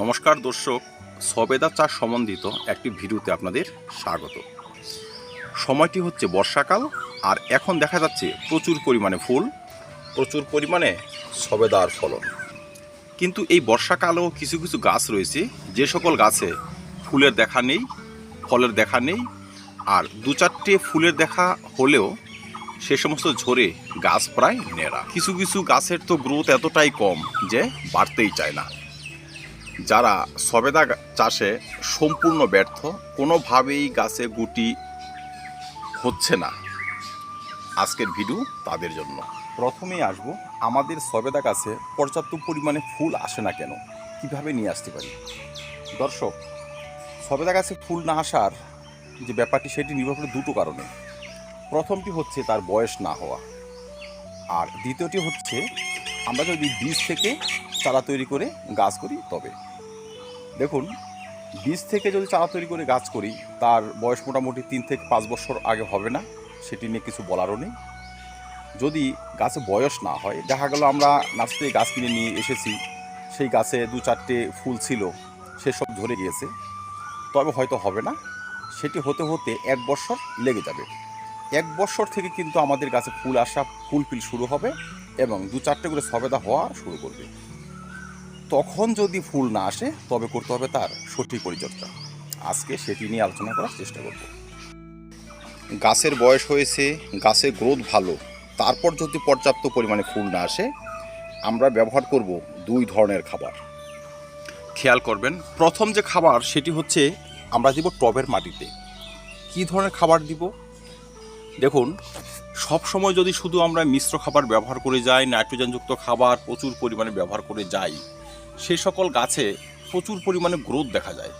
নমস্কার দর্শক, সবেদা চাষ সম্বন্ধিত একটি ভিডিওতে আপনাদের স্বাগত। সময়টি হচ্ছে বর্ষাকাল আর এখন দেখা যাচ্ছে প্রচুর পরিমাণে ফুল, প্রচুর পরিমাণে সবেদার ফলন। কিন্তু এই বর্ষাকালেও কিছু কিছু গাছ রয়েছে, যে সকল গাছে ফুলের দেখা নেই, ফলের দেখা নেই, আর দু চারটে ফুলের দেখা হলেও সে সমস্ত ঝরে গাছ প্রায় নেড়া। কিছু কিছু গাছের তো গ্রোথ এতটাই কম যে বাড়তেই চায় না। যারা সবেদা চাষে সম্পূর্ণ ব্যর্থ, কোনোভাবেই গাছে গুটি হচ্ছে না। আজকের ভিডিও তাদের জন্য। প্রথমেই আসব, আমাদের সবেদা গাছে পর্যাপ্ত পরিমাণে ফুল আসে না কেন? কীভাবে নিয়ে আসতে পারি? দর্শক, সবেদা গাছে ফুল না আসার যে ব্যাপারটি, সেটি নির্ভর করে দুটো কারণে। প্রথমটি হচ্ছে তার বয়স না হওয়া। আর দ্বিতীয়টি হচ্ছে, আমরা যদি বীজ থেকে চারা তৈরি করে গাছ করি, তবে দেখুন, বীজ থেকে যদি চারা তৈরি করে গাছ করি, তার বয়স মোটামুটি তিন থেকে পাঁচ বছর আগে হবে না, সেটি নিয়ে কিছু বলারও নেই। যদি গাছে বয়স না হয়, দেখা গেল আমরা নার্সারি গাছ কিনে নিয়ে এসেছি, সেই গাছে দু চারটে ফুল ছিল সেসব ধরে গিয়েছে, তবে হয়তো হবে না, সেটি হতে হতে এক বছর লেগে যাবে। এক বছর থেকে কিন্তু আমাদের গাছে ফুল আসা, ফুল ফিল শুরু হবে এবং দু চারটে করে সবেদা হওয়া শুরু করবে। তখন যদি ফুল না আসে, তবে করতে হবে তার সঠিক পরিচর্যা। আজকে সেটি নিয়ে আলোচনা করার চেষ্টা করব। গাছের বয়স হয়েছে, গাছের গ্রোথ ভালো, তারপর যদি পর্যাপ্ত পরিমাণে ফুল না আসে, আমরা ব্যবহার করব দুই ধরনের খাবার। খেয়াল করবেন, প্রথম যে খাবার সেটি হচ্ছে আমরা দিব টবের মাটিতে। কী ধরনের খাবার দিব? দেখুন, সব সময় যদি শুধু আমরা মিশ্র খাবার ব্যবহার করে যাই, নাইট্রোজেনযুক্ত খাবার প্রচুর পরিমাণে ব্যবহার করে যাই সে সকল গাছে প্রচুর পরিমাণে গ্রোথ দেখা যায়।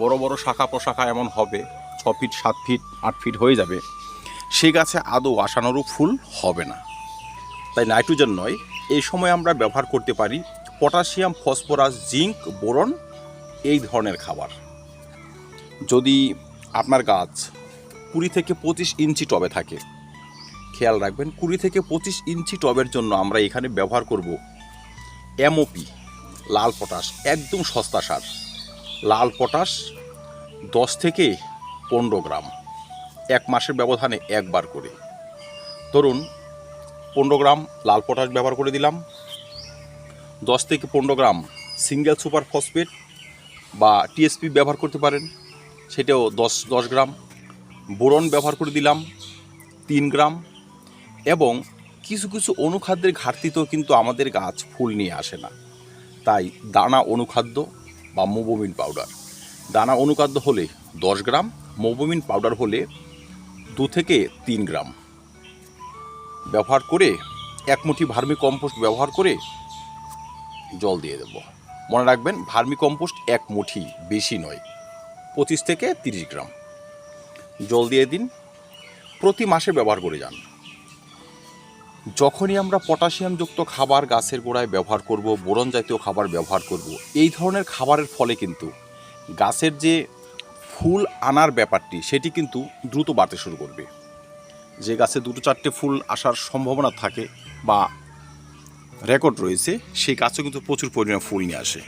বড় বড় শাখা প্রশাখা এমন হবে, ছ ফিট, সাত ফিট, আট ফিট হয়ে যাবে। সেই গাছে আদৌ আশানুরূপ ফুল হবে না। তাই নাইট্রোজেন নয়, এই সময় আমরা ব্যবহার করতে পারি পটাশিয়াম, ফসফরাস, জিঙ্ক, বোরন, এই ধরনের খাবার। যদি আপনার গাছ কুড়ি থেকে পঁচিশ ইঞ্চি টবে থাকে, খেয়াল রাখবেন, কুড়ি থেকে পঁচিশ ইঞ্চি টবের জন্য আমরা এখানে ব্যবহার করব এমওপি। লাল পটাশ, একদম সস্তা সার। লাল পটাশ দশ থেকে পনেরো গ্রাম। এক মাসের ব্যবধানে একবার করে। ধরুন, পনেরো গ্রাম লাল পটাশ ব্যবহার করে দিলাম। দশ থেকে পনেরো গ্রাম সিঙ্গেল সুপার ফসফেট বা টিএসপি ব্যবহার করতে পারেন। সেটাও দশ দশ গ্রাম। বোরন ব্যবহার করে দিলাম তিন গ্রাম। এবং কিছু কিছু অনুখাদ্যের ঘাটতিতেও কিন্তু আমাদের গাছ ফুল নিয়ে আসে না। তাই দানা অনুখাদ্য বা মোবোমিন পাউডার। দানা অনুখাদ্য হলে দশ গ্রাম, মোবোমিন পাউডার হলে দু থেকে তিন গ্রাম। ব্যবহার করে এক মুঠি ভার্মি কম্পোস্ট ব্যবহার করে জল দিয়ে দেব। মনে রাখবেন, ভার্মি কম্পোস্ট এক মুঠি বেশি নয়, পঁচিশ থেকে তিরিশ গ্রাম। জল দিয়ে দিন, প্রতি মাসে ব্যবহার করে যান। যখনই আমরা পটাশিয়ামযুক্ত খাবার গাছের গোড়ায় ব্যবহার করব, বোরন জাতীয় খাবার ব্যবহার করব, এই ধরনের খাবারের ফলে কিন্তু গাছের যে ফুল আনার ব্যাপারটি, সেটি কিন্তু দ্রুত বাড়তে শুরু করবে। যে গাছে দুটো চারটে ফুল আসার সম্ভাবনা থাকে বা রেকর্ড রয়েছে, সেই গাছও কিন্তু প্রচুর পরিমাণে ফুল নিয়ে আসে।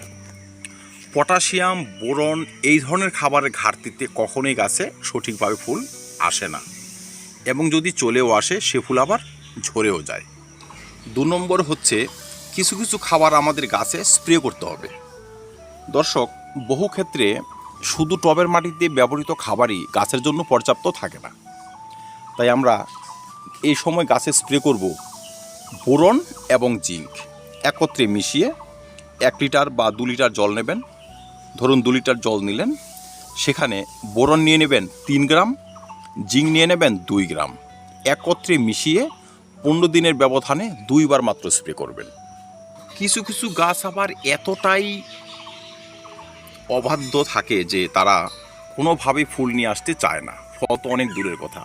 পটাশিয়াম, বোরন এই ধরনের খাবারের ঘাটতিতে কখনোই গাছে সঠিকভাবে ফুল আসে না। এবং যদি চলেও আসে, সে ফুল আবার ঝরেও যায়। দু নম্বর হচ্ছে, কিছু কিছু খাবার আমাদের গাছে স্প্রে করতে হবে। দর্শক, বহু ক্ষেত্রে শুধু টবের মাটিতে ব্যবহৃত খাবারই গাছের জন্য পর্যাপ্ত থাকে না। তাই আমরা এই সময় গাছে স্প্রে করব বোরন এবং জিঙ্ক। একত্রে মিশিয়ে এক লিটার বা দু লিটার জল নেবেন। ধরুন দু লিটার জল নিলেন। সেখানে বোরন নিয়ে নেবেন তিন গ্রাম, জিঙ্ক নিয়ে নেবেন দুই গ্রাম। একত্রে মিশিয়ে পনেরো দিনের ব্যবধানে দুইবার মাত্র স্প্রে করবেন। কিছু কিছু গাছ আবার এতটাই অবাধ্য থাকে যে তারা কোনোভাবেই ফুল নিয়ে আসতে চায় না। ফল তো অনেক দূরের কথা।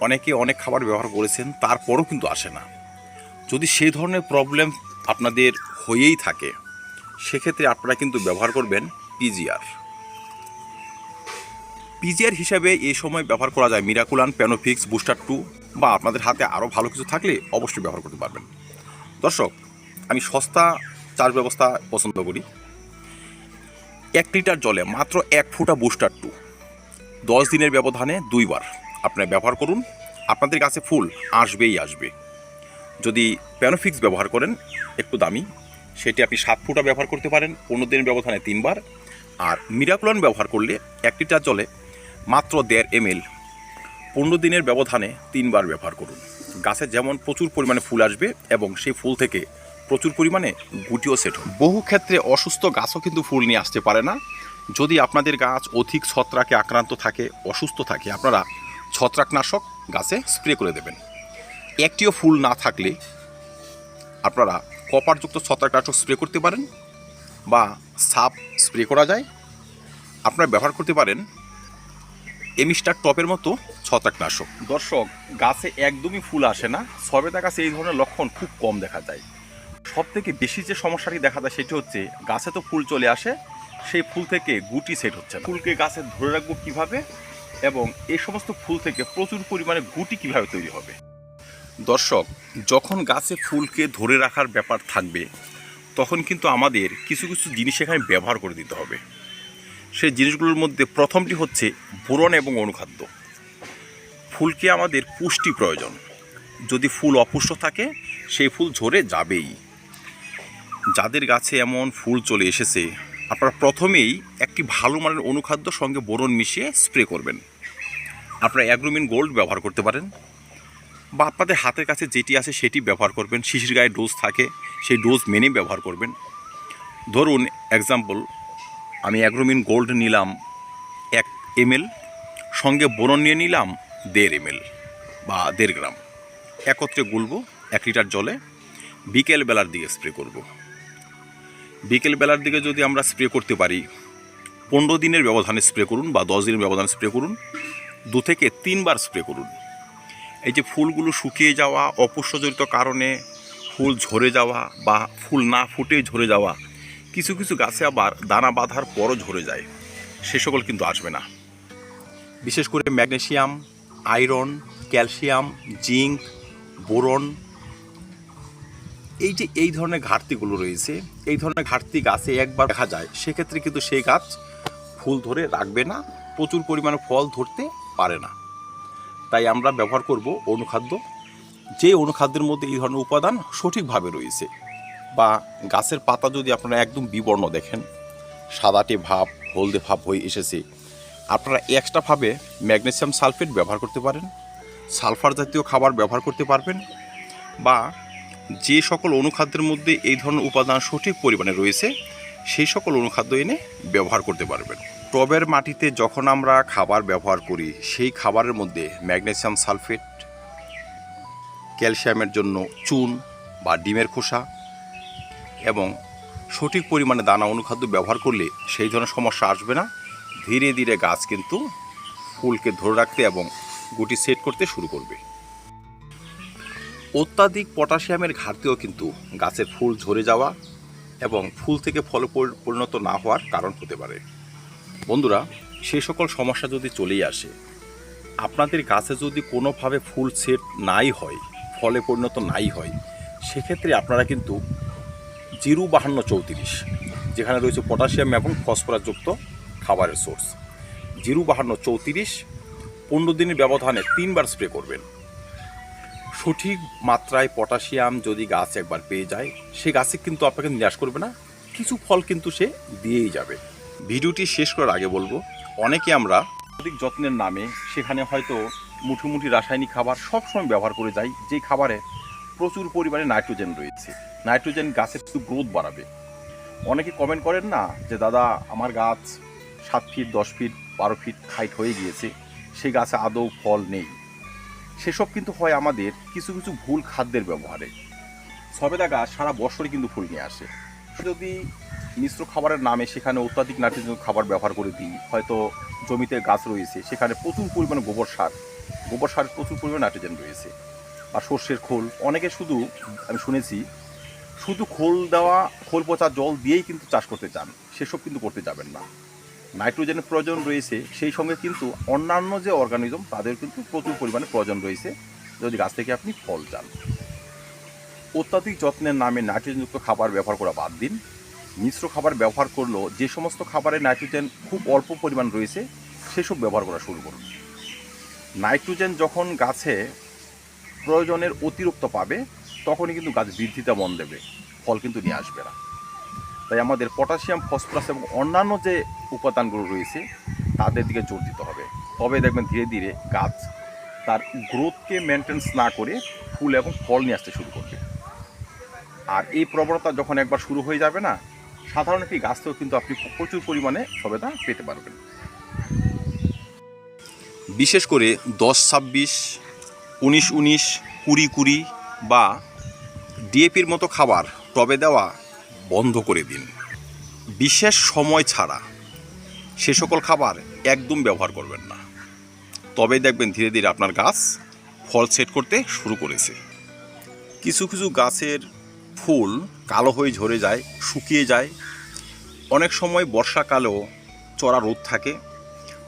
অনেকে অনেক খাবার ব্যবহার করেছেন, তারপরও কিন্তু আসে না। যদি সেই ধরনের প্রবলেম আপনাদের হয়েই থাকে, সেক্ষেত্রে আপনারা কিন্তু ব্যবহার করবেন পিজিআর পিজিআর হিসাবে এই সময় ব্যবহার করা যায় মিরাকুলান প্যানোফিক্স বুস্টার টু বা আপনাদের হাতে আরও ভালো কিছু থাকলে অবশ্যই ব্যবহার করতে পারবেন। দর্শক, আমি সস্তা চার্জ ব্যবস্থা পছন্দ করি। এক লিটার জলে মাত্র এক ফুটা বুস্টার টু দশ দিনের ব্যবধানে দুইবার। আপনারা ব্যবহার করুন। আপনাদের কাছে ফুল আসবেই আসবে। যদি প্যানোফিক্স ব্যবহার করেন, একটু দামি, সেটি আপনি সাত ফুটা ব্যবহার করতে পারেন, পনেরো দিনের ব্যবধানে তিনবার। আর মিরাকুলন ব্যবহার করলে এক লিটার জলে মাত্র দেড় এম এল পনেরো দিনের ব্যবধানে তিনবার ব্যবহার করুন। গাছে যেমন প্রচুর পরিমাণে ফুল আসবে এবং সেই ফুল থেকে প্রচুর পরিমাণে গুটিও সেট হবে। বহু ক্ষেত্রে অসুস্থ গাছও কিন্তু ফুল নিয়ে আসতে পারে না। যদি আপনাদের গাছ অধিক ছত্রাকে আক্রান্ত থাকে, অসুস্থ থাকে, আপনারা ছত্রাকনাশক গাছে স্প্রে করে দেবেন। একটিও ফুল না থাকলে আপনারা কপারযুক্ত ছত্রাকনাশক স্প্রে করতে পারেন বা সাপ স্প্রে করা যায়। আপনারা ব্যবহার করতে পারেন এমিস্টার টপের মতো ছত্রাকনাশক। দর্শক, গাছে একদমই ফুল আসে না, সবেদা গাছে এই ধরনের লক্ষণ খুব কম দেখা যায়। সব থেকে বেশি যে সমস্যাটি দেখা যায় সেটি হচ্ছে, গাছে তো ফুল চলে আসে, সেই ফুল থেকে গুটি সেট হচ্ছে ফুলকে গাছে ধরে রাখব কীভাবে এবং এই সমস্ত ফুল থেকে প্রচুর পরিমাণে গুটি কীভাবে তৈরি হবে? দর্শক, যখন গাছে ফুলকে ধরে রাখার ব্যাপার থাকবে, তখন কিন্তু আমাদের কিছু কিছু জিনিস এখানে ব্যবহার করে দিতে হবে। সেই জিনিসগুলোর মধ্যে প্রথমটি হচ্ছে বোরন এবং অনুখাদ্য। ফুলকে আমাদের পুষ্টি প্রয়োজন। যদি ফুল অপুষ্ট থাকে, সেই ফুল ঝরে যাবেই। যাদের গাছে এমন ফুল চলে এসেছে, আপনারা প্রথমেই একটি ভালো মানের অনুখাদ্য সঙ্গে বোরন মিশিয়ে স্প্রে করবেন। আপনারা অ্যাগ্রোমিন গোল্ড ব্যবহার করতে পারেন বা আপনাদের হাতের কাছে যেটি আছে সেটি ব্যবহার করবেন। শিশির গায়ে ডোজ থাকে, সেই ডোজ মেনে ব্যবহার করবেন। ধরুন এক্সাম্পল আমি অ্যাগ্রোমিন গোল্ড নিলাম এক এমএল, সঙ্গে বোরন নিয়ে নিলাম দেড় এমএল বা দেড় গ্রাম একত্রে গুলবো এক লিটার জলে বিকেল বেলার দিকে স্প্রে করব। বিকেল বেলার দিকে যদি আমরা স্প্রে করতে পারি, পনেরো দিনের ব্যবধানে স্প্রে করুন বা দশ দিনের ব্যবধানে স্প্রে করুন, দু থেকে তিনবার স্প্রে করুন এই যে ফুলগুলো শুকিয়ে যাওয়া অপুষ্যজনিত কারণে ফুল ঝরে যাওয়া বা ফুল না ফুটে ঝরে যাওয়া কিছু কিছু গাছে আবার দানা বাঁধার পরও ঝরে যায়। সে সকল কিন্তু আসবে না। বিশেষ করে magnesium, iron, calcium, zinc, boron. এই যে এই ধরনের ঘাটতিগুলো রয়েছে, এই ধরনের ঘাটতি গাছে একবার দেখা যায়, সেক্ষেত্রে কিন্তু সেই গাছ ফুল ধরে রাখবে না, প্রচুর পরিমাণে ফল ধরতে পারে না। তাই আমরা ব্যবহার করব অনুখাদ্য। যে অনুখাদ্যের মধ্যে এই ধরনের উপাদান সঠিকভাবে রয়েছে। বা গাছের পাতা যদি আপনারা একদম বিবর্ণ দেখেন, সাদাটে ভাব, হলদে ভাব হয়ে এসেছে, আপনারা এক্সট্রাভাবে ম্যাগনেসিয়াম সালফেট ব্যবহার করতে পারেন সালফার জাতীয় খাবার ব্যবহার করতে পারবেন, বা যে সকল অনুখাদ্যের মধ্যে এই ধরনের উপাদান সঠিক পরিমাণে রয়েছে, সেই সকল অনুখাদ্য এনে ব্যবহার করতে পারবেন। টবের মাটিতে যখন আমরা খাবার ব্যবহার করি, সেই খাবারের মধ্যে ম্যাগনেসিয়াম সালফেট ক্যালসিয়ামের জন্য চুন বা ডিমের খোসা এবং সঠিক পরিমাণে দানা অনুখাদ্য ব্যবহার করলে সেই ধরনের সমস্যা আসবে না। ধীরে ধীরে গাছ কিন্তু ফুলকে ধরে রাখতে এবং গুটি সেট করতে শুরু করবে। অত্যাধিক পটাশিয়ামের ঘাটতিও কিন্তু গাছের ফুল ঝরে যাওয়া এবং ফুল থেকে ফল পরিণত না হওয়ার কারণ হতে পারে। বন্ধুরা, সে সকল সমস্যা যদি চলেই আসে, আপনাদের গাছে যদি কোনোভাবে ফুল সেট নাই হয়, ফলে পরিণত নাই হয়, সেক্ষেত্রে আপনারা কিন্তু জিরু বাহান্ন চৌত্রিশ, যেখানে রয়েছে পটাশিয়াম এবং ফসফরাসযুক্ত খাবারের সোর্স জিরু বাহান্ন চৌত্রিশ, পনেরো দিনের ব্যবধানে তিনবার স্প্রে করবেন। সঠিক মাত্রায় পটাশিয়াম যদি গাছ একবার পেয়ে যায়, সে গাছে কিন্তু আপনাকে নিরাশ করবে না, কিছু ফল কিন্তু সে দিয়েই যাবে। ভিডিওটি শেষ করার আগে বলব, অনেকে আমরা অধিক যত্নের নামে সেখানে হয়তো মুঠি মুঠি রাসায়নিক খাবার সবসময় ব্যবহার করে যাই যেই খাবারে প্রচুর পরিমাণে নাইট্রোজেন রয়েছে। নাইট্রোজেন গাছের একটু গ্রোথ বাড়াবে। অনেকে কমেন্ট করেন না যে, দাদা, আমার গাছ সাত ফিট দশ ফিট বারো ফিট হাইট হয়ে গিয়েছে। সেই গাছে আদৌ ফল নেই। সেসব কিন্তু হয় আমাদের কিছু কিছু ভুল খাদ্যের ব্যবহারে। সবেদা গাছ সারা বছরই কিন্তু ফুল নিয়ে আসে। যদি মিশ্র খাবারের নামে সেখানে অত্যাধিক নাইট্রোজেন খাবার ব্যবহার করে দিই, হয়তো জমিতে গাছ রয়েছে, সেখানে প্রচুর পরিমাণে গোবর সার গোবর সার প্রচুর পরিমাণে নাইট্রোজেন রয়েছে। আর সর্ষের খোল। অনেকে শুধু, আমি শুনেছি, শুধু খোল দেওয়া, খোল পচা জল দিয়েই কিন্তু চাষ করতে চান। সেসব কিন্তু করতে যাবেন না। নাইট্রোজেনের প্রয়োজন রয়েছে। সেই সঙ্গে কিন্তু অন্যান্য যে অর্গানিজম তাদের কিন্তু প্রচুর পরিমাণে প্রয়োজন রয়েছে। যদি গাছ থেকে আপনি ফল চান। অত্যাধিক যত্নের নামে নাইট্রোজেনযুক্ত খাবার ব্যবহার করা বাদ দিন। মিশ্র খাবার ব্যবহার করলেও যে সমস্ত খাবারে নাইট্রোজেন খুব অল্প পরিমাণ রয়েছে, সেসব ব্যবহার করা শুরু করুন। নাইট্রোজেন যখন গাছে প্রয়োজনের অতিরিক্ত পাবে, তখনই কিন্তু গাছ বৃদ্ধিতে মন দেবে, ফল কিন্তু নিয়ে আসবে না। তাই আমাদের পটাশিয়াম, ফসফরাস এবং অন্যান্য যে উপাদানগুলো রয়েছে, তাদের দিকে জোর দিতে হবে। তবে দেখবেন ধীরে ধীরে গাছ তার গ্রোথকে মেনটেন্স না করে ফুল এবং ফল নিয়ে আসতে শুরু করবে। আর এই প্রবণতা যখন একবার শুরু হয়ে যাবে না, সাধারণ একটি গাছ থেকেও কিন্তু আপনি প্রচুর পরিমাণে সবেদা পেতে পারবেন। বিশেষ করে দশ, ছাব্বিশ উনিশ উনিশ, কুড়ি কুড়ি বা ডিএপির মতো খাবার টবে দেওয়া বন্ধ করে দিন। বিশেষ সময় ছাড়া সে সকল খাবার একদম ব্যবহার করবেন না। তবে দেখবেন ধীরে ধীরে আপনার গাছ ফল সেট করতে শুরু করেছে। কিছু কিছু গাছের ফুল কালো হয়ে ঝরে যায়, শুকিয়ে যায়। অনেক সময় বর্ষাকালেও চড়া রোদ থাকে।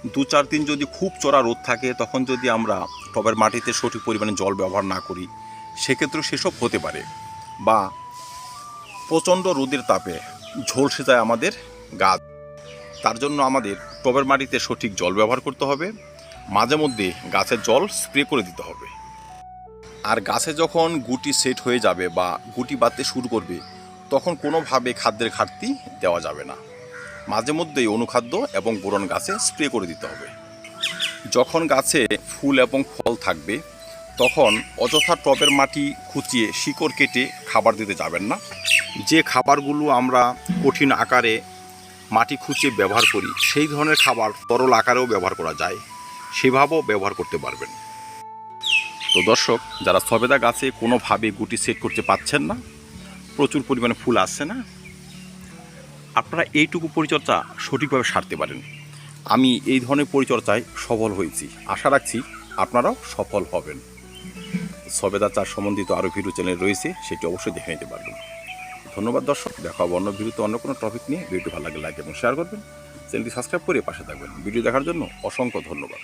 দু চার দিন যদি খুব চড়া রোদ থাকে, তখন যদি আমরা টবের মাটিতে সঠিক পরিমাণে জল ব্যবহার না করি সেক্ষেত্রে সেসব হতে পারে। বা প্রচণ্ড রোদের তাপে ঝলসে যায় আমাদের গাছ তার জন্য আমাদের টবের মাটিতে সঠিক জল ব্যবহার করতে হবে। মাঝে মধ্যে গাছের জল স্প্রে করে দিতে হবে। আর গাছে যখন গুটি সেট হয়ে যাবে বা গুটি বাঁধতে শুরু করবে, তখন কোনোভাবে খাদ্যের ঘাটতি দেওয়া যাবে না। মাঝে মধ্যেই অনুখাদ্য এবং বোরন গাছে স্প্রে করে দিতে হবে। যখন গাছে ফুল এবং ফল থাকবে, তখন অযথা টবের মাটি খুঁচিয়ে শিকড় কেটে খাবার দিতে যাবেন না। যে খাবারগুলো আমরা কঠিন আকারে মাটি খুঁচিয়ে ব্যবহার করি, সেই ধরনের খাবার তরল আকারেও ব্যবহার করা যায়। সেভাবেও ব্যবহার করতে পারবেন। তো দর্শক, যারা সবেদা গাছে কোনোভাবে গুটি সেট করতে পাচ্ছেন না, প্রচুর পরিমাণে ফুল আসছে না আপনারা এইটুকু পরিচর্যা সঠিকভাবে সারতে পারেন। আমি এই ধরনের পরিচর্যায় সফল হয়েছি। আশা রাখছি আপনারাও সফল হবেন। সবেদা চাষ সম্বন্ধিত আরও ভিডিও চ্যানেল রয়েছে, সেটি অবশ্যই দেখে নিতে পারবেন। ধন্যবাদ দর্শক, দেখা হবে অন্য ভিডিওতে অন্য কোনো টপিক নিয়ে। ভিডিওটি ভালো লাগে লাইক এবং শেয়ার করবেন। চ্যানেলটি সাবস্ক্রাইব করে পাশে থাকবেন। ভিডিও দেখার জন্য অসংখ্য ধন্যবাদ।